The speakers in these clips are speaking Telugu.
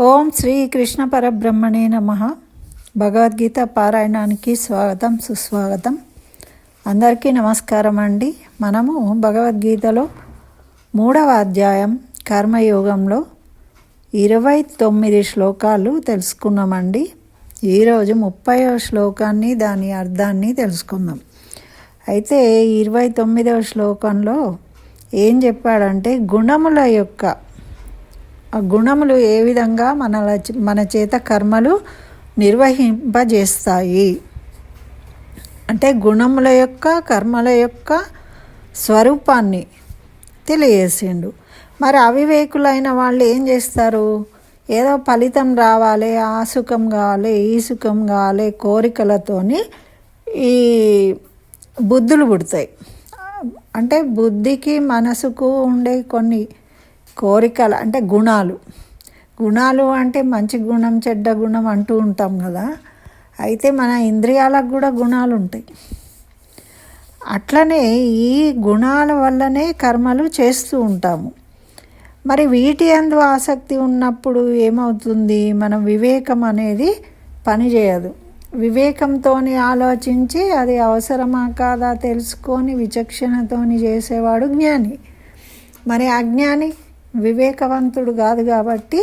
ఓం శ్రీ కృష్ణ పరబ్రహ్మణే నమ. భగవద్గీత పారాయణానికి స్వాగతం సుస్వాగతం. అందరికీ నమస్కారం అండి. మనము భగవద్గీతలో మూడవ అధ్యాయం కర్మయోగంలో ఇరవై తొమ్మిది శ్లోకాలు తెలుసుకున్నామండి. ఈరోజు ముప్పైవ శ్లోకాన్ని దాని అర్థాన్ని తెలుసుకుందాం. అయితే ఇరవై తొమ్మిదవ శ్లోకంలో ఏం చెప్పాడంటే గుణముల యొక్క ఆ గుణములు ఏ విధంగా మన మన చేత కర్మలు నిర్వహింపజేస్తాయి? అంటే గుణముల యొక్క కర్మల యొక్క స్వరూపాన్ని తెలియజేసిండు. మరి అవివేకులైన వాళ్ళు ఏం చేస్తారు? ఏదో ఫలితం రావాలి ఆ సుఖం కావాలి ఈ సుఖం కావాలి కోరికలతోని ఈ బుద్ధులు పుడతాయి. అంటే బుద్ధికి మనసుకు ఉండే కొన్ని కోరికలు అంటే గుణాలు. గుణాలు అంటే మంచి గుణం చెడ్డ గుణం అంటూ ఉంటాం కదా. అయితే మన ఇంద్రియాలకు కూడా గుణాలు ఉంటాయి. అట్లనే ఈ గుణాల వల్లనే కర్మలు చేస్తూ ఉంటాము. మరి వీటి అందు ఆసక్తి ఉన్నప్పుడు ఏమవుతుంది? మన వివేకం అనేది పనిచేయదు వివేకంతో ఆలోచించి అది అవసరమా కాదా తెలుసుకొని విచక్షణతోని చేసేవాడు జ్ఞాని. మరి అజ్ఞాని వివేకవంతుడు కాదు కాబట్టి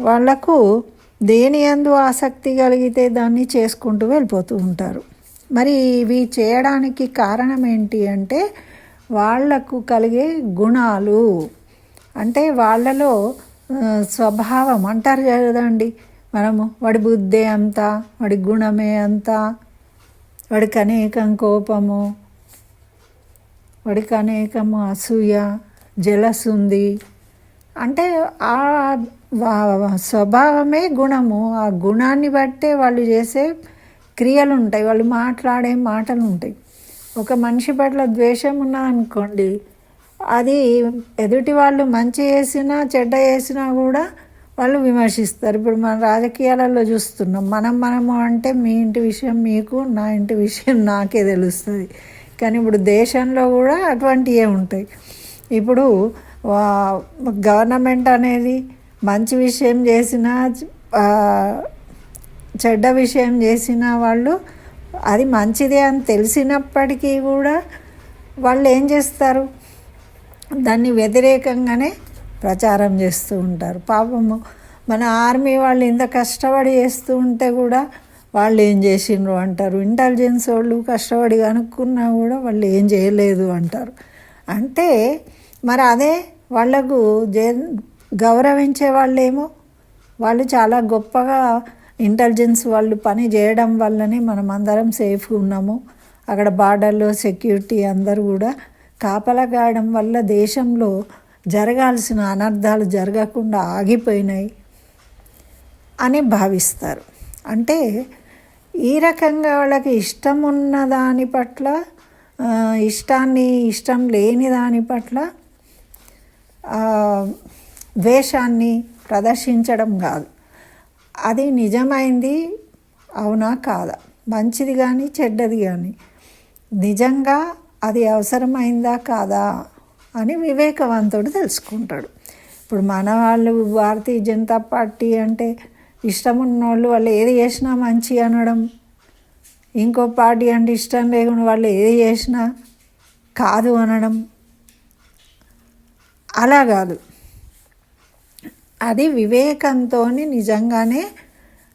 వాళ్ళకు దేని ఎందు ఆసక్తి కలిగితే దాన్ని చేసుకుంటూ వెళ్ళిపోతూ ఉంటారు. మరి ఇవి చేయడానికి కారణం ఏంటి అంటే వాళ్ళకు కలిగే గుణాలు. అంటే వాళ్ళలో స్వభావం అంటారు కదండి. మనము వాడి బుద్ధే అంతా వాడి గుణమే అంతా వాడికి అనేకం కోపము వాడికి అనేకము అసూయ జలస్ ఉంది అంటే ఆ స్వభావమే గుణము. ఆ గుణాన్ని బట్టే వాళ్ళు చేసే క్రియలు ఉంటాయి వాళ్ళు మాట్లాడే మాటలు ఉంటాయి ఒక మనిషి పట్ల ద్వేషం ఉన్నదనుకోండి అది ఎదుటి వాళ్ళు మంచి చేసినా చెడ్డ చేసినా కూడా వాళ్ళు విమర్శిస్తారు. ఇప్పుడు మన రాజకీయాలలో చూస్తున్నాం. మనం మనము అంటే మీ ఇంటి విషయం మీకు నా ఇంటి విషయం నాకే తెలుస్తుంది. కానీ ఇప్పుడు దేశంలో కూడా అటువంటివే ఉంటాయి. ఇప్పుడు గవర్నమెంట్ అనేది మంచి విషయం చేసిన చెడ్డ విషయం చేసిన వాళ్ళు అది మంచిదే అని తెలిసినప్పటికీ కూడా వాళ్ళు ఏం చేస్తారు? దాన్ని వ్యతిరేకంగానే ప్రచారం చేస్తూ ఉంటారు. పాపము మన ఆర్మీ వాళ్ళు ఇంత కష్టపడి చేస్తూ ఉంటే కూడా వాళ్ళు ఏం చేసిండ్రు అంటారు. ఇంటెలిజెన్స్ వాళ్ళు కష్టపడి కనుక్కున్నా కూడా వాళ్ళు ఏం చేయలేదు అంటారు. అంటే మరి అదే వాళ్ళకు జే గౌరవించే వాళ్ళేమో. వాళ్ళు చాలా గొప్పగా ఇంటెలిజెన్స్ వాళ్ళు పని చేయడం వల్లనే మనం అందరం సేఫ్గా ఉన్నాము. అక్కడ బార్డర్లో సెక్యూరిటీ అందరూ కూడా కాపలా కాయడం వల్ల దేశంలో జరగాల్సిన అనర్థాలు జరగకుండా ఆగిపోయినాయి అని భావిస్తారు. అంటే ఈ రకంగా వాళ్ళకి ఇష్టం ఉన్న దాని పట్ల ఇష్టాన్ని ఇష్టం లేని దాని పట్ల ద్వేషాన్ని ప్రదర్శించడం కాదు. అది నిజమైంది? అవునా కాదా? మంచిది కానీ చెడ్డది కానీ నిజంగా అది అవసరమైందా కాదా? అని వివేకవంతుడు తెలుసుకుంటాడు. ఇప్పుడు మన వాళ్ళు భారతీయ జనతా పార్టీ అంటే ఇష్టం ఉన్నవాళ్ళు వాళ్ళు వాళ్ళు ఏది చేసినా మంచి అనడం. ఇంకో పార్టీ అంటే ఇష్టం లేకుండా వాళ్ళు ఏది చేసినా కాదు అనడం. అలా కాదు. అది వివేకంతో నిజంగానే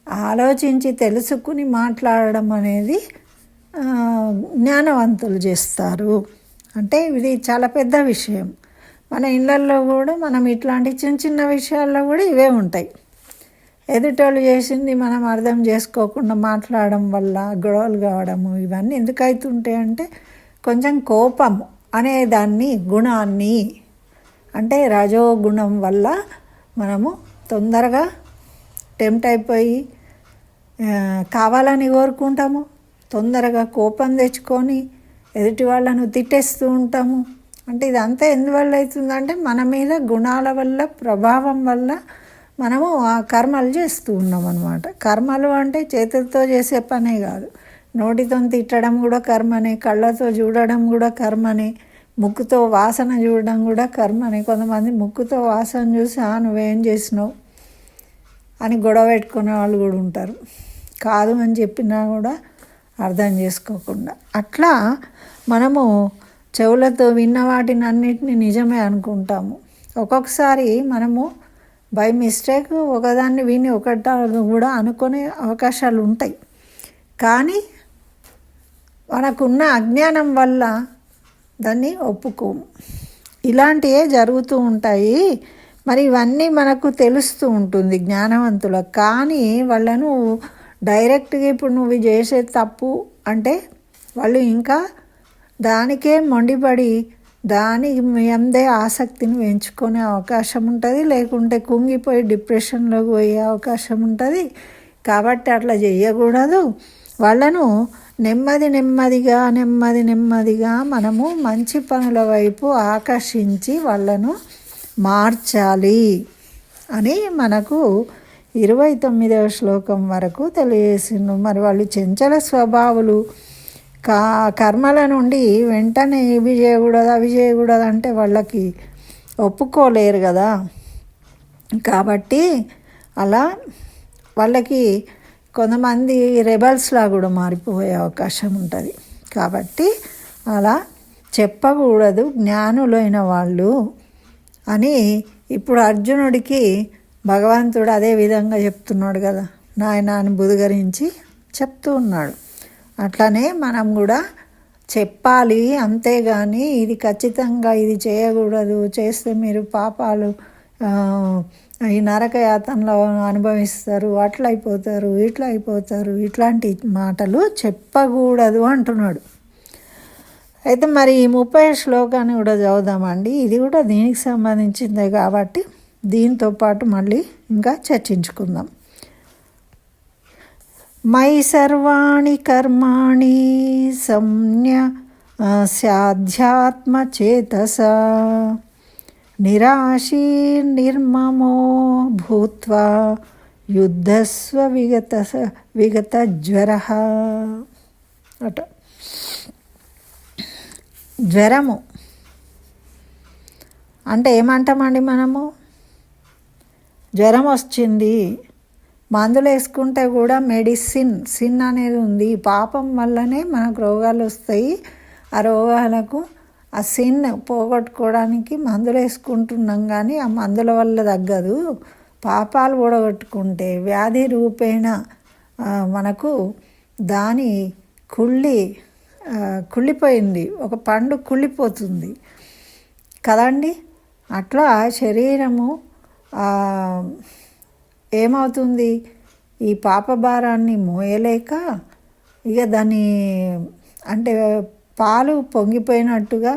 ఆలోచించి తెలుసుకుని మాట్లాడడం అనేది జ్ఞానవంతులు చేస్తారు. అంటే ఇది చాలా పెద్ద విషయం. మన ఇళ్ళల్లో కూడా మనం ఇట్లాంటి చిన్న చిన్న విషయాల్లో కూడా ఇవే ఉంటాయి. ఎదుటోళ్ళు చేసింది మనం అర్థం చేసుకోకుండా మాట్లాడడం వల్ల గొడవలు కావడము ఇవన్నీ ఎందుకు అవుతుంటాయి అంటే కొంచెం కోపం అనే దాన్ని గుణాన్ని అంటే రజోగుణం వల్ల మనము తొందరగా టెంప్ట్ అయిపోయి కావాలని కోరుకుంటాము. తొందరగా కోపం తెచ్చుకొని ఎదుటి వాళ్ళను తిట్టేస్తూ ఉంటాము. అంటే ఇదంతా ఎందువల్ల అవుతుందంటే మన మీద గుణాల వల్ల ప్రభావం వల్ల మనము ఆ కర్మలు చేస్తూ ఉన్నాం అనమాట కర్మలు అంటే చేతులతో చేసే పనే కాదు. నోటితో తిట్టడం కూడా కర్మనే కళ్ళతో చూడడం కూడా కర్మనే. ముక్కుతో వాసన చూడడం కూడా కర్మని కొంతమంది ముక్కుతో వాసన చూసి ఆ నువ్వేం చేసినావు? అని గొడవ పెట్టుకునే వాళ్ళు కూడా ఉంటారు. కాదు అని చెప్పినా కూడా అర్థం చేసుకోకుండా. అట్లా మనము చెవులతో విన్న వాటిని అన్నిటిని నిజమే అనుకుంటాము. ఒక్కొక్కసారి మనము బై మిస్టేక్ ఒకదాన్ని విని ఒకట కూడా అనుకునే అవకాశాలు ఉంటాయి. కానీ మనకున్న అజ్ఞానం వల్ల దాన్ని ఒప్పుకోము ఇలాంటివే జరుగుతూ ఉంటాయి. మరి ఇవన్నీ మనకు తెలుస్తూ ఉంటుంది జ్ఞానవంతుల. కానీ వాళ్ళను డైరెక్ట్గా ఇప్పుడు నువ్వు చేసే తప్పు అంటే వాళ్ళు ఇంకా దానికే మొండిపడి దాని ఎందే ఆసక్తిని పెంచుకునే అవకాశం ఉంటుంది. లేకుంటే కుంగిపోయి డిప్రెషన్లోకి పోయే అవకాశం ఉంటుంది. కాబట్టి అట్లా చేయకూడదు వాళ్ళను నెమ్మది నెమ్మదిగా నెమ్మది నెమ్మదిగా మనము మంచి పనుల వైపు ఆకర్షించి వాళ్ళను మార్చాలి అని మనకు ఇరవై తొమ్మిదవ శ్లోకం వరకు తెలియజేసిండు. మరి వాళ్ళు చెంచల స్వభావులు కా కర్మల నుండి వెంటనే ఇవి చేయకూడదు అవి చేయకూడదు అంటే వాళ్ళకి ఒప్పుకోలేరు కదా. కాబట్టి అలా వాళ్ళకి కొంతమంది రెబల్స్లా కూడా మారిపోయే అవకాశం ఉంటుంది. కాబట్టి అలా చెప్పకూడదు జ్ఞానులైన వాళ్ళు అని ఇప్పుడు అర్జునుడికి భగవంతుడు అదే విధంగా చెప్తున్నాడు కదా నాయన అని బుధగరించి చెప్తూ ఉన్నాడు. అట్లనే మనం కూడా చెప్పాలి అంతేగాని ఇది ఖచ్చితంగా ఇది చేయకూడదు చేస్తే మీరు పాపాలు ఈ నరకయాతనలో అనుభవిస్తారు అట్లా అయిపోతారు ఇట్లా అయిపోతారు ఇట్లాంటి మాటలు చెప్పకూడదు అంటున్నాడు. అయితే మరి ఈ ముప్పై శ్లోకాన్ని కూడా చదువుదామండి. ఇది కూడా దీనికి సంబంధించిందే కాబట్టి దీంతో పాటు మళ్ళీ ఇంకా చర్చించుకుందాం. మై సర్వాణి కర్మాణి సంజ్ఞ సాధ్యాత్మచేతస నిరాశీ నిర్మమో భూత్వా యుద్ధస్వ విగత విగత జ్వర అట జ్వరము అంటే ఏమంటామండి మనము? జ్వరం వచ్చింది. మందులు వేసుకుంటే కూడా మెడిసిన్ సిన్ అనేది ఉంది. పాపం వల్లనే మనకు రోగాలు వస్తాయి. ఆ రోగాలకు ఆ సిన్ పోగొట్టుకోవడానికి మందులు వేసుకుంటున్నాం కానీ ఆ మందుల వల్ల తగ్గదు. పాపాలు ఊడగొట్టుకుంటే వ్యాధి రూపేణ మనకు దాని కుళ్ళి కుళ్ళిపోయింది. ఒక పండు కుళ్ళిపోతుంది. కదండి? అట్లా శరీరము ఏమవుతుంది? ఈ పాప భారాన్ని మోయలేక ఇక దాని అంటే పాలు పొంగిపోయినట్టుగా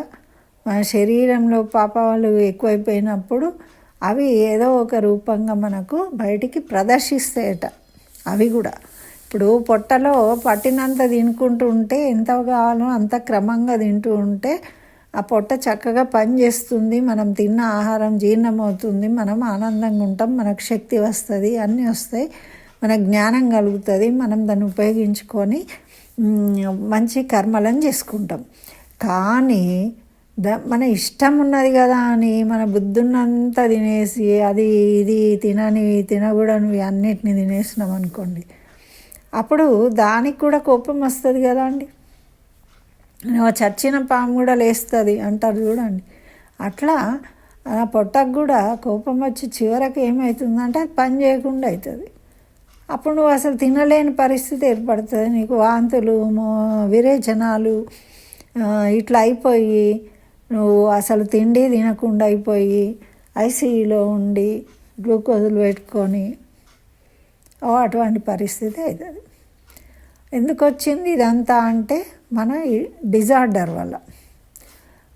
మన శరీరంలో పాపాలు ఎక్కువైపోయినప్పుడు అవి ఏదో ఒక రూపంగా మనకు బయటికి ప్రదర్శిస్తాయట. అవి కూడా. ఇప్పుడు పొట్టలో పట్టినంత తినుకుంటూ ఉంటే ఎంత కావాలో అంత క్రమంగా తింటూ ఉంటే ఆ పొట్ట చక్కగా పనిచేస్తుంది మనం తిన్న ఆహారం జీర్ణమవుతుంది మనం ఆనందంగా ఉంటాం మనకు శక్తి వస్తుంది అన్నీ వస్తాయి మనకు జ్ఞానం కలుగుతుంది మనం దాన్ని ఉపయోగించుకొని మంచి కర్మలను చేసుకుంటాం. కానీ ద మన ఇష్టం ఉన్నది కదా అని మన బుద్ధున్నంతా తినేసి అది ఇది తినని తినకూడనివి అన్నిటిని తినేసినాం అనుకోండి. అప్పుడు దానికి కూడా కోపం వస్తుంది కదా అండి. చచ్చిన పాము కూడా లేస్తుంది అంటారు చూడండి. అట్లా ఆ పొట్టకు కూడా కోపం వచ్చి చివరకు ఏమవుతుందంటే అది పని చేయకుండా అవుతుంది. అప్పుడు నువ్వు అసలు తినలేని పరిస్థితి ఏర్పడుతుంది. నీకు వాంతులు విరేచనాలు ఇట్లా అయిపోయి నువ్వు అసలు తిండి తినకుండా అయిపోయి ఐసీయూలో ఉండి గ్లూకోజులు పెట్టుకొని అటువంటి పరిస్థితి అవుతుంది. ఎందుకు వచ్చింది ఇదంతా అంటే మన డిజార్డర్ వల్ల.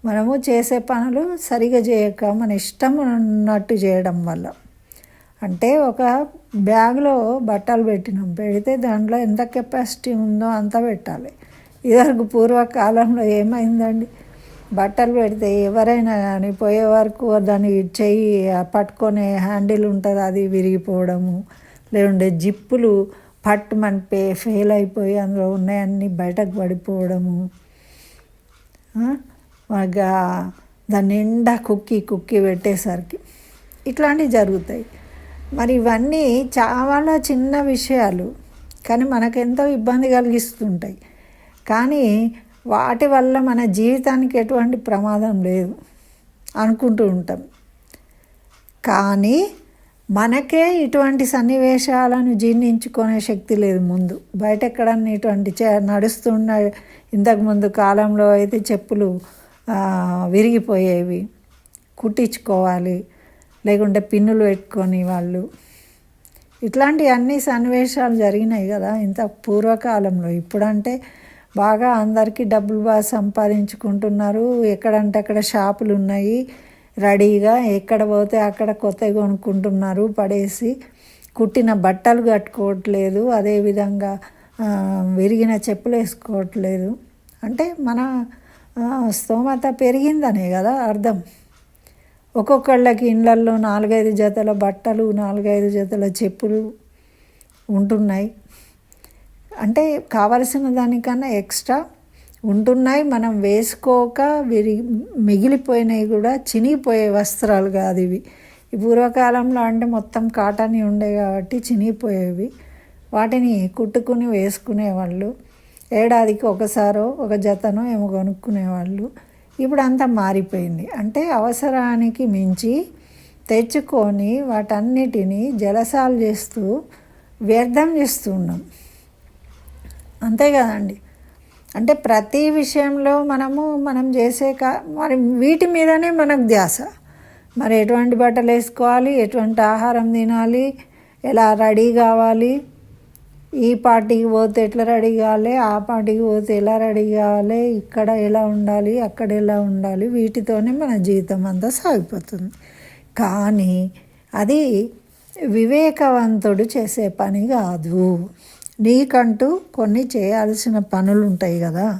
మనము చేసే పనులు సరిగా చేయక మన ఇష్టం ఉన్నట్టు చేయడం వల్ల. అంటే ఒక బ్యాగ్లో బట్టలు పెట్టినాం. పెడితే దాంట్లో ఎంత కెపాసిటీ ఉందో అంత పెట్టాలి. ఇదివరకు పూర్వకాలంలో ఏమైందండి? బట్టలు పెడితే ఎవరైనా కానీ పోయే వరకు దాన్ని చెయ్యి పట్టుకునే హ్యాండిల్ ఉంటుంది. అది విరిగిపోవడము లేదంటే జిప్పులు పట్టుమనిపే ఫెయిల్ అయిపోయి అందులో ఉన్నాయన్నీ బయటకు పడిపోవడము. దాని నిండా కుక్కి కుక్కి పెట్టేసరికి ఇట్లాంటివి జరుగుతాయి. మరి ఇవన్నీ చాలా చిన్న విషయాలు కానీ మనకెంతో ఇబ్బంది కలిగిస్తుంటాయి. కానీ వాటి వల్ల మన జీవితానికి ఎటువంటి ప్రమాదం లేదు అనుకుంటూ ఉంటాం. కానీ మనకే ఇటువంటి సన్నివేశాలను జీర్ణించుకునే శక్తి లేదు ముందు. బయట ఎక్కడన్నా ఇటువంటి చే నడుస్తున్న ఇంతకుముందు కాలంలో అయితే చెప్పులు విరిగిపోయేవి. కుట్టించుకోవాలి లేకుంటే పిన్నులు పెట్టుకొని వాళ్ళు. ఇట్లాంటి అన్ని సన్నివేశాలు జరిగినాయి కదా ఇంత పూర్వకాలంలో. ఇప్పుడంటే బాగా అందరికీ డబ్బులు బాగా సంపాదించుకుంటున్నారు. ఎక్కడంటే అక్కడ షాపులు ఉన్నాయి. రెడీగా ఎక్కడ పోతే అక్కడ కొత్తవి కొనుక్కుంటున్నారు. పడేసి కుట్టిన బట్టలు కట్టుకోవట్లేదు. అదేవిధంగా విరిగిన చెప్పులు వేసుకోవట్లేదు. అంటే మన స్తోమత పెరిగిందనే కదా అర్థం. ఒక్కొక్కళ్ళకి ఇళ్ళల్లో నాలుగైదు జతల బట్టలు నాలుగైదు జతల చెప్పులు ఉంటున్నాయి. అంటే కావలసిన దానికన్నా ఎక్స్ట్రా ఉంటున్నాయి. మనం వేసుకోక విరిగి మిగిలిపోయినవి కూడా చినిగిపోయే వస్త్రాలు కాదు ఇవి. ఈ పూర్వకాలంలో అంటే మొత్తం కాటన్ ఉండే కాబట్టి చినిగిపోయేవి. వాటిని కుట్టుకుని వేసుకునేవాళ్ళు. ఏడాదికి ఒకసారో ఒక జతనో ఏమో కొనుక్కునేవాళ్ళు. ఇప్పుడు అంతా మారిపోయింది. అంటే అవసరానికి మించి తెచ్చుకొని వాటన్నిటినీ జలసాలు చేస్తూ వ్యర్థం చేస్తూ ఉన్నాం. అంతే కదండి. అంటే ప్రతి విషయంలో మనము మనం చేసే కా మరి వీటి మీదనే మనకు ధ్యాస. మరి ఎటువంటి బట్టలు వేసుకోవాలి ఎటువంటి ఆహారం తినాలి ఎలా రెడీ కావాలి ఈ పార్టీకి పోతే ఎట్లా రెడీ కావాలి? ఆ పార్టీకి పోతే ఎలా రెడీ కావాలి? ఇక్కడ ఎలా ఉండాలి? అక్కడ ఎలా ఉండాలి? వీటితోనే మన జీవితం అంతా సాగిపోతుంది. కానీ అది వివేకవంతుడు చేసే పని కాదు. నీకంటూ కొన్ని చేయాల్సిన పనులు ఉంటాయి కదా.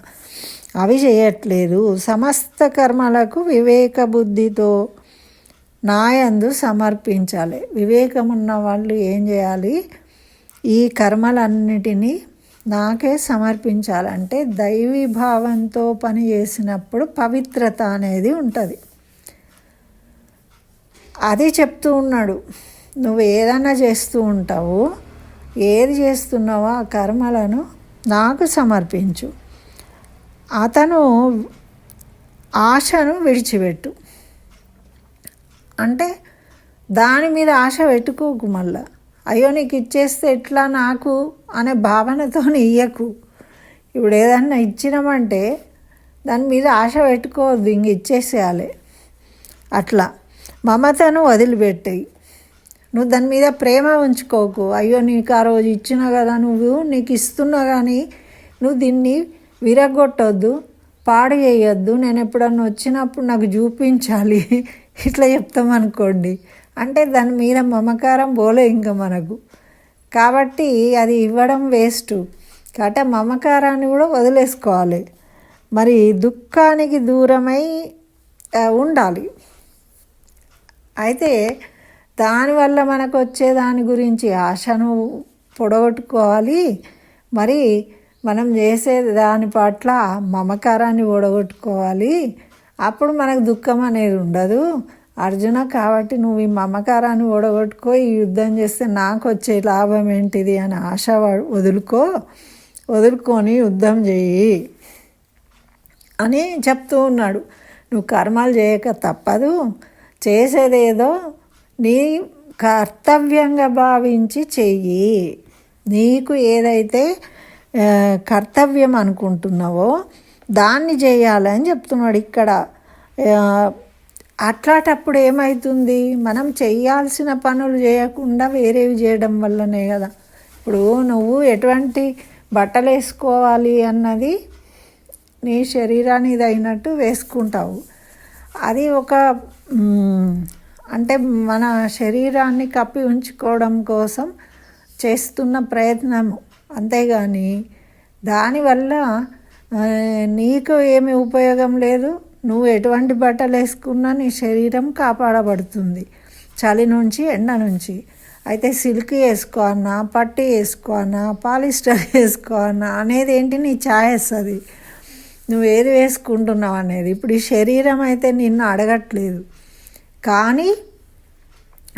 అవి చేయట్లేదు. సమస్త కర్మలకు వివేక బుద్ధితో నాయందు సమర్పించాలి. వివేకం ఉన్న వాళ్ళు ఏం చేయాలి? ఈ కర్మలన్నిటినీ నాకే సమర్పించాలంటే దైవీ భావంతో పని చేసినప్పుడు పవిత్రత అనేది ఉంటుంది. అది చెప్తూ ఉన్నాడు. నువ్వు ఏదైనా చేస్తూ ఉంటావు ఏది చేస్తున్నావో ఆ కర్మలను నాకు సమర్పించు. అతను ఆశను విడిచిపెట్టు. అంటే దాని మీద ఆశ పెట్టుకోకు మళ్ళా. అయ్యో నీకు ఇచ్చేస్తే ఎట్లా నాకు అనే భావనతో ఇయ్యకు. ఇప్పుడు ఏదన్నా ఇచ్చినామంటే దాని మీద ఆశ పెట్టుకోవద్దు ఇంక ఇచ్చేసేయాలి. అట్లా. మమతను వదిలిపెట్టాయి. నువ్వు దాని మీద ప్రేమ ఉంచుకోకు. అయ్యో నీకు ఆ రోజు ఇచ్చినా కదా నువ్వు నీకు ఇస్తున్నా కానీ నువ్వు దీన్ని విరగొట్టొద్దు పాడు చేయొద్దు. నేను ఎప్పుడన్నా వచ్చినప్పుడు నాకు చూపించాలి. ఇట్లా చెప్తామనుకోండి. అంటే దాని మీద మమకారం పోలే ఇంకా మనకు. కాబట్టి అది ఇవ్వడం వేస్ట్. కాబట్టి మమకారాన్ని కూడా వదిలేసుకోవాలి. మరి దుఃఖానికి దూరమై ఉండాలి. అయితే దానివల్ల మనకు వచ్చే దాని గురించి ఆశను పొడగొట్టుకోవాలి. మరి మనం చేసే దాని పట్ల మమకారాన్ని పొడగొట్టుకోవాలి అప్పుడు మనకు దుఃఖం అనేది ఉండదు. అర్జున కాబట్టి నువ్వు ఈ మమకారాన్ని ఓడగొట్టుకో ఈ యుద్ధం చేస్తే నాకు వచ్చే లాభం ఏంటిది అని ఆశ వదులుకో వదులుకొని యుద్ధం చెయ్యి అని చెప్తూ ఉన్నాడు. నువ్వు కర్మలు చేయక తప్పదు. చేసేదేదో నీ కర్తవ్యంగా భావించి చెయ్యి. నీకు ఏదైతే కర్తవ్యం అనుకుంటున్నావో దాన్ని చేయాలని చెప్తున్నాడు ఇక్కడ. అట్లాటప్పుడు ఏమవుతుంది మనం చేయాల్సిన పనులు చేయకుండా వేరేవి చేయడం వల్లనే కదా. ఇప్పుడు నువ్వు ఎటువంటి బట్టలు వేసుకోవాలి అన్నది నీ శరీరానికి అయినట్టు వేసుకుంటావు. అది ఒక అంటే మన శరీరాన్ని కప్పి ఉంచుకోవడం కోసం చేస్తున్న ప్రయత్నము. అంతేగాని దానివల్ల నీకు ఏమి ఉపయోగం లేదు. నువ్వు ఎటువంటి బట్టలు వేసుకున్నా నీ శరీరం కాపాడబడుతుంది. చలి నుంచి ఎండ నుంచి. అయితే సిల్క్ వేసుకో వేసుకోనా పట్టు వేసుకోనా పాలిస్టర్ వేసుకో అన్న అనేది ఏంటి? నీ ఛాయస్ అది. నువ్వు ఏది వేసుకుంటున్నావు అనేది. ఇప్పుడు ఈ శరీరం అయితే నిన్ను అడగట్లేదు. కానీ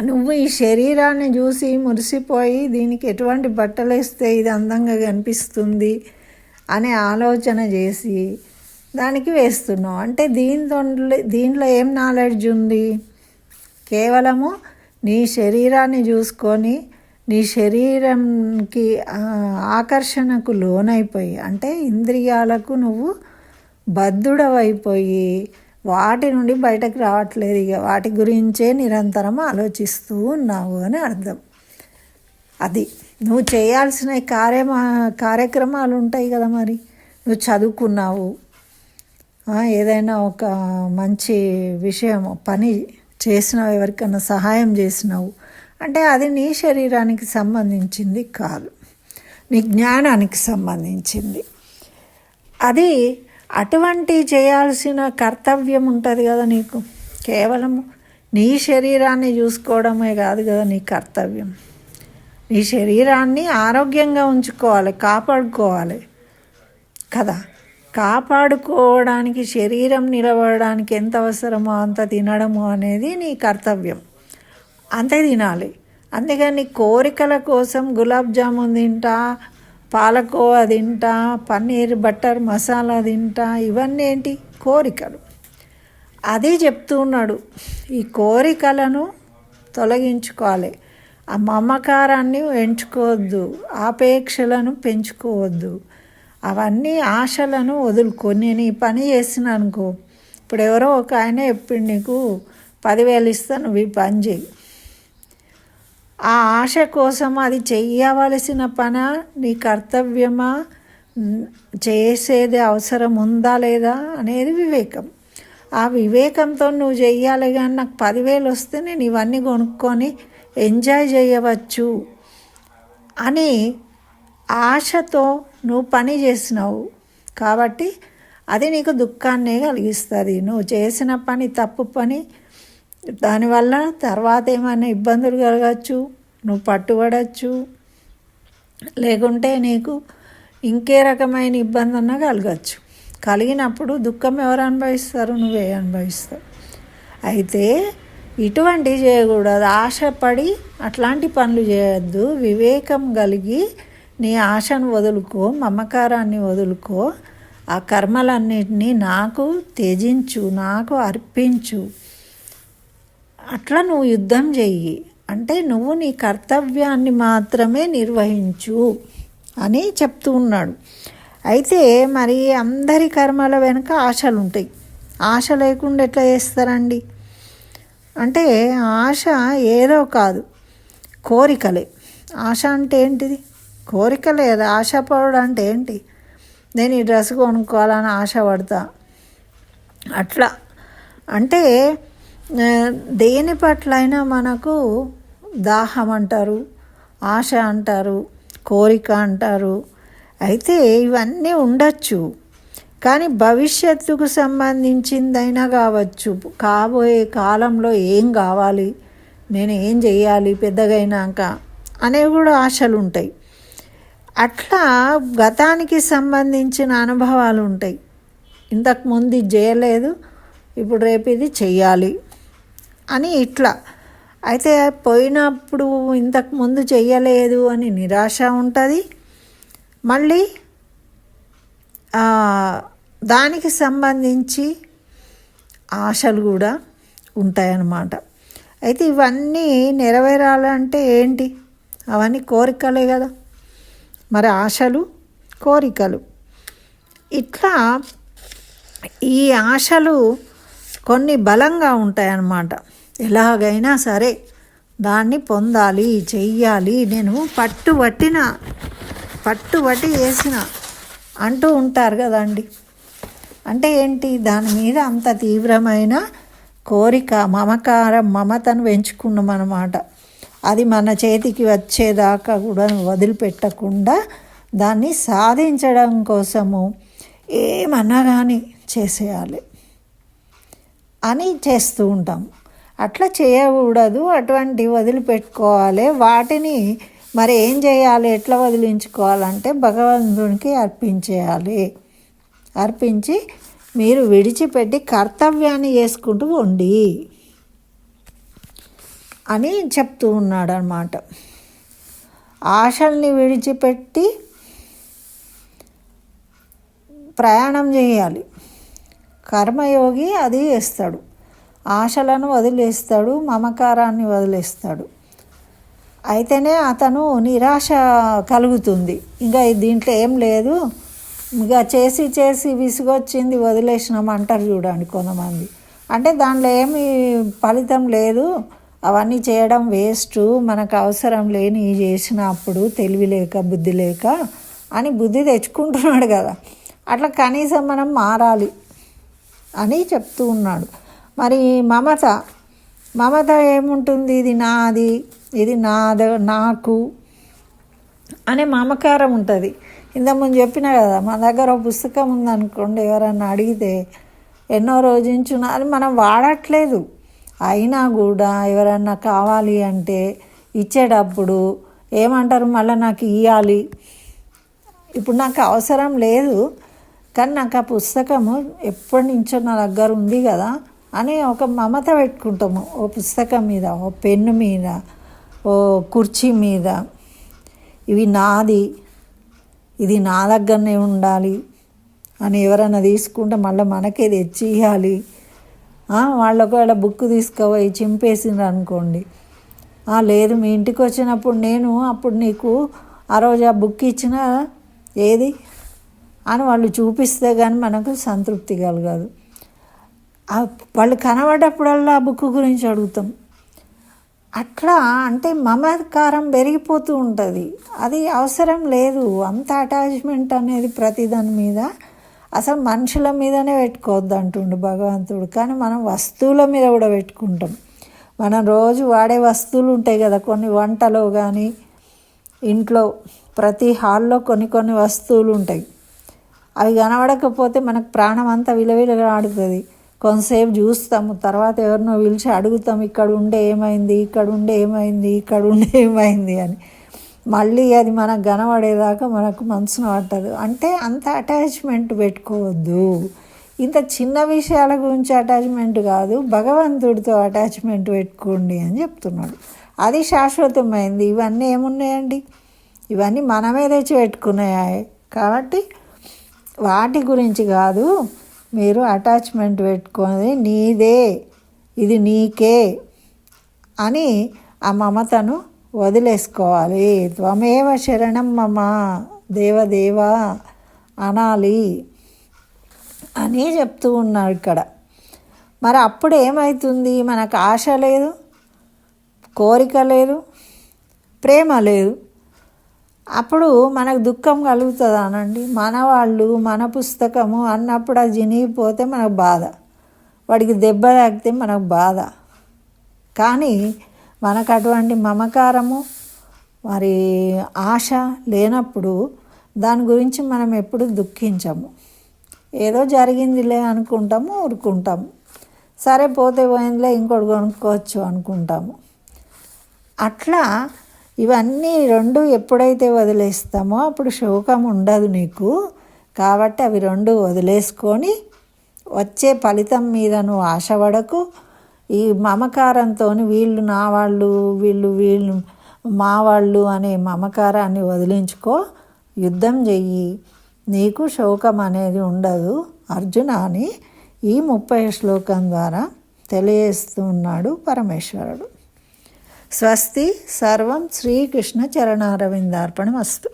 నువ్వు ఈ శరీరాన్ని చూసి మురిసిపోయి దీనికి ఎటువంటి బట్టలు వేస్తే ఇది అందంగా కనిపిస్తుంది అనే ఆలోచన చేసి దానికి వేస్తున్నావు. అంటే దీంతో దీంట్లో ఏం నాలెడ్జ్ ఉంది? కేవలము నీ శరీరాన్ని చూసుకొని నీ శరీరంకి ఆకర్షణకు లోనైపోయి అంటే ఇంద్రియాలకు నువ్వు బద్ధుడవైపోయి వాటి నుండి బయటకు రావట్లేదు. ఇక వాటి గురించే నిరంతరం ఆలోచిస్తూ ఉన్నావు అని అర్థం. అది నువ్వు చేయాల్సిన కార్యమా కార్యక్రమాలు ఉంటాయి కదా మరి. నువ్వు చదువుకున్నావు ఏదైనా ఒక మంచి విషయం పని చేసినావు ఎవరికైనా సహాయం చేసినావు అంటే అది నీ శరీరానికి సంబంధించింది కాదు. నీ జ్ఞానానికి సంబంధించింది. అది అటువంటి చేయాల్సిన కర్తవ్యం ఉంటుంది కదా నీకు. కేవలం నీ శరీరాన్ని చూసుకోవడమే కాదు కదా నీ కర్తవ్యం. నీ శరీరాన్ని ఆరోగ్యంగా ఉంచుకోవాలి కాపాడుకోవాలి కదా. కాపాడుకోవడానికి శరీరం నిలబడడానికి ఎంత అవసరమో అంత తినడము అనేది నీ కర్తవ్యం. అంతే తినాలి. అందుకని కోరికల కోసం గులాబ్ జామున్ తింటా పాలకోవా తింటా పన్నీర్ బటర్ మసాలా తింటా ఇవన్నీ ఏంటి కోరికలు. అదే చెప్తూ ఉన్నాడు. ఈ కోరికలను తొలగించుకోవాలి. ఆ మమకారాన్ని ఎంచుకోవద్దు. ఆపేక్షలను పెంచుకోవద్దు. అవన్నీ ఆశలను వదులుకొని నేను ఈ పని చేసిన అనుకో. ఇప్పుడు ఎవరో ఒక ఆయన ఎప్పుడు నీకు పదివేలు ఇస్తా నువ్వు ఈ పని చేయి ఆ ఆశ కోసం అది చెయ్యవలసిన పన నీ కర్తవ్యమా చేసేది అవసరం ఉందా లేదా అనేది వివేకం. ఆ వివేకంతో నువ్వు చెయ్యాలి కానీ నాకు పదివేలు వస్తే నేను ఇవన్నీ కొనుక్కొని ఎంజాయ్ చేయవచ్చు అని ఆశతో నువ్వు పని చేసినావు కాబట్టి అది నీకు దుఃఖాన్నే కలిగిస్తుంది. నువ్వు చేసిన పని తప్పు పని దానివల్ల తర్వాత ఏమైనా ఇబ్బందులు కలగచ్చు నువ్వు పట్టుబడచ్చు లేకుంటే నీకు ఇంకే రకమైన ఇబ్బంది అన్నా కలగచ్చు. కలిగినప్పుడు దుఃఖం ఎవరు అనుభవిస్తారు? నువ్వే అనుభవిస్తావు. అయితే ఇటువంటివి చేయకూడదు. ఆశపడి అట్లాంటి పనులు చేయొద్దు. వివేకం కలిగి నీ ఆశను వదులుకో మమకారాన్ని వదులుకో ఆ కర్మలన్నింటినీ నాకు త్యజించు నాకు అర్పించు. అట్లా నువ్వు యుద్ధం చెయ్యి. అంటే నువ్వు నీ కర్తవ్యాన్ని మాత్రమే నిర్వహించు అని చెప్తూ ఉన్నాడు. అయితే మరి అందరి కర్మల వెనుక ఆశలు ఉంటాయి ఆశ లేకుండా ఎట్లా చేస్తారండి? అంటే ఆశ ఏదో కాదు కోరికలే. ఆశ అంటే ఏంటిది? కోరిక అది ఆశపడడం అంటే ఏంటి? నేను ఈ డ్రెస్ కొనుక్కోవాలని ఆశపడతా. అట్లా. అంటే దేని పట్లైనా మనకు దాహం అంటారు ఆశ అంటారు కోరిక అంటారు. అయితే ఇవన్నీ ఉండొచ్చు. కానీ భవిష్యత్తుకు సంబంధించిందైనా కావచ్చు. కాబోయే కాలంలో ఏం కావాలి? నేను ఏం చేయాలి? పెద్దగైనాక అనేవి కూడా ఆశలు ఉంటాయి అట్లా గతానికి సంబంధించిన అనుభవాలు ఉంటాయి. ఇంతకుముందు ఇది చేయలేదు ఇప్పుడు రేపు ఇది చెయ్యాలి అని ఇట్లా. అయితే పోయినప్పుడు ఇంతకు ముందు చెయ్యలేదు అని నిరాశ ఉంటుంది. మళ్ళీ దానికి సంబంధించి ఆశలు కూడా ఉంటాయన్నమాట. అయితే ఇవన్నీ నెరవేరాలంటే ఏంటి? అవన్నీ కోరికలే కదా. మరి ఆశలు కోరికలు. ఇట్లా ఈ ఆశలు కొన్ని బలంగా ఉంటాయన్నమాట. ఎలాగైనా సరే దాన్ని పొందాలి చెయ్యాలి. నేను పట్టుబట్టిన పట్టుబట్టి వేసిన అంటూ ఉంటారు కదండి. అంటే ఏంటి? దాని మీద అంత తీవ్రమైన కోరిక మమకారం మమతను పెంచుకున్నాం అన్నమాట అది మన చేతికి వచ్చేదాకా కూడా వదిలిపెట్టకుండా దాన్ని సాధించడం కోసము ఏమన్నా కానీ చేసేయాలి. అని చేస్తూ ఉంటాం. అట్లా చేయకూడదు అటువంటి వదిలిపెట్టుకోవాలి. వాటిని మరి ఏం చేయాలి ఎట్లా వదిలించుకోవాలంటే భగవంతునికి అర్పించేయాలి. అర్పించి మీరు విడిచిపెట్టి కర్తవ్యాన్ని చేసుకుంటూ ఉండి అని చెప్తూ ఉన్నాడు అనమాట ఆశల్ని విడిచిపెట్టి ప్రయాణం చేయాలి. కర్మయోగి అది చేస్తాడు. ఆశలను వదిలేస్తాడు మమకారాన్ని వదిలేస్తాడు. అయితేనే అతను నిరాశ కలుగుతుంది. ఇంకా దీంట్లో ఏం లేదు. ఇంకా చేసి చేసి విసుగొచ్చింది వదిలేసినాం అంటారు చూడండి కొంతమంది. అంటే దాంట్లో ఏమి ఫలితం లేదు. అవన్నీ చేయడం వేస్ట్ మనకు అవసరం లేని చేసినప్పుడు తెలివి లేక బుద్ధి లేక అని బుద్ధి తెచ్చుకుంటున్నాడు కదా. అట్లా కనీసం మనం మారాలి అని చెప్తూ ఉన్నాడు. మరి మమత మమత ఏముంటుంది? ఇది నాది ఇది నాద నాకు అనే మమకారం ఉంటుంది. ఇంతకుముందు చెప్పిన కదా మన దగ్గర ఒక పుస్తకం ఉందనుకోండి ఎవరన్నా అడిగితే ఎన్నో రోజు నుంచి అది మనం వాడట్లేదు. అయినా కూడా ఎవరన్నా కావాలి అంటే ఇచ్చేటప్పుడు ఏమంటారు? మళ్ళీ నాకు ఇవ్వాలి ఇప్పుడు నాకు అవసరం లేదు కానీ నాకు ఆ పుస్తకము ఎప్పటి నుంచో నా దగ్గర ఉంది కదా అని ఒక మమత పెట్టుకుంటాము. ఓ పుస్తకం మీద ఓ పెన్ను మీద ఓ కుర్చీ మీద. ఇవి నాది ఇది నా దగ్గరనే ఉండాలి అని ఎవరైనా తీసుకుంటే మళ్ళీ మనకే తెచ్చి ఇవ్వాలి వాళ్ళు ఒకవేళ బుక్ తీసుకుపోయి చింపేసిండ్రు అనుకోండి లేదు మీ ఇంటికి వచ్చినప్పుడు నేను అప్పుడు నీకు ఆ రోజు ఆ బుక్ ఇచ్చిన ఏది? అని వాళ్ళు చూపిస్తే కానీ మనకు సంతృప్తి కలగదు. వాళ్ళు కనబడప్పుడల్లా ఆ బుక్ గురించి అడుగుతాం. అట్లా అంటే మమకారం పెరిగిపోతూ ఉంటుంది. అది అవసరం లేదు. అంత అటాచ్మెంట్ అనేది ప్రతి దాని మీద అసలు మనుషుల మీదనే పెట్టుకోవద్దు అంటుండు భగవంతుడు. కానీ మనం వస్తువుల మీద కూడా పెట్టుకుంటాం. మనం రోజు వాడే వస్తువులు ఉంటాయి కదా కొన్ని వంటలో కానీ ఇంట్లో ప్రతి హాల్లో కొన్ని కొన్ని వస్తువులు ఉంటాయి. అవి కనబడకపోతే మనకు ప్రాణం అంతా విలవిలగాడుతుంది కొంతసేపు చూస్తాము తర్వాత ఎవరినో పిలిచి అడుగుతాం ఇక్కడ ఉండే ఏమైంది ఇక్కడ ఉండే ఏమైంది ఇక్కడ ఉండే ఏమైంది అని. మళ్ళీ అది మనకు కనబడేదాకా మనకు మనసు పట్టదు అంటే అంత అటాచ్మెంట్ పెట్టుకోవద్దు. ఇంత చిన్న విషయాల గురించి అటాచ్మెంట్ కాదు. భగవంతుడితో అటాచ్మెంట్ పెట్టుకోండి అని చెప్తున్నాడు. అది శాశ్వతమైంది. ఇవన్నీ ఏమున్నాయండి? ఇవన్నీ మనమే తెచ్చి పెట్టుకున్నాయి కాబట్టి వాటి గురించి కాదు మీరు అటాచ్మెంట్ పెట్టుకొని నీదే. ఇది నీకే అని ఆ మమతను వదిలేసుకోవాలి. త్వమేవ శరణం మమ దేవదేవా అనాలి అని చెప్తూ ఉన్నాడు ఇక్కడ. మరి అప్పుడు ఏమవుతుంది మనకు ఆశ లేదు కోరిక లేదు ప్రేమ లేదు. అప్పుడు మనకు దుఃఖం కలుగుతుంది అనండి మన వాళ్ళు మన పుస్తకము అన్నప్పుడు అది జినిగిపోతే మనకు బాధ. వాడికి దెబ్బ తాకితే మనకు బాధ. కానీ మనకు అటువంటి మమకారము మరి ఆశ లేనప్పుడు దాని గురించి మనం ఎప్పుడు దుఃఖించము. ఏదో జరిగిందిలే అనుకుంటాము ఊరుకుంటాము. సరే పోతే పోయిందిలే ఇంకోటి కొనుక్కోవచ్చు అనుకుంటాము. అట్లా ఇవన్నీ రెండు ఎప్పుడైతే వదిలేస్తామో అప్పుడు శోకం ఉండదు నీకు. కాబట్టి అవి రెండు వదిలేసుకొని వచ్చే ఫలితం మీద నువ్వు ఆశపడకు. ఈ మమకారంతో వీళ్ళు నా వాళ్ళు వీళ్ళు వీళ్ళు మా వాళ్ళు అనే మమకారాన్ని వదిలించుకో యుద్ధం చెయ్యి. నీకు శోకం అనేది ఉండదు. అర్జున అని ఈ ముప్పై శ్లోకం ద్వారా తెలియజేస్తున్నాడు పరమేశ్వరుడు. స్వస్తి సర్వం శ్రీకృష్ణ చరణారవిందార్పణం అస్తు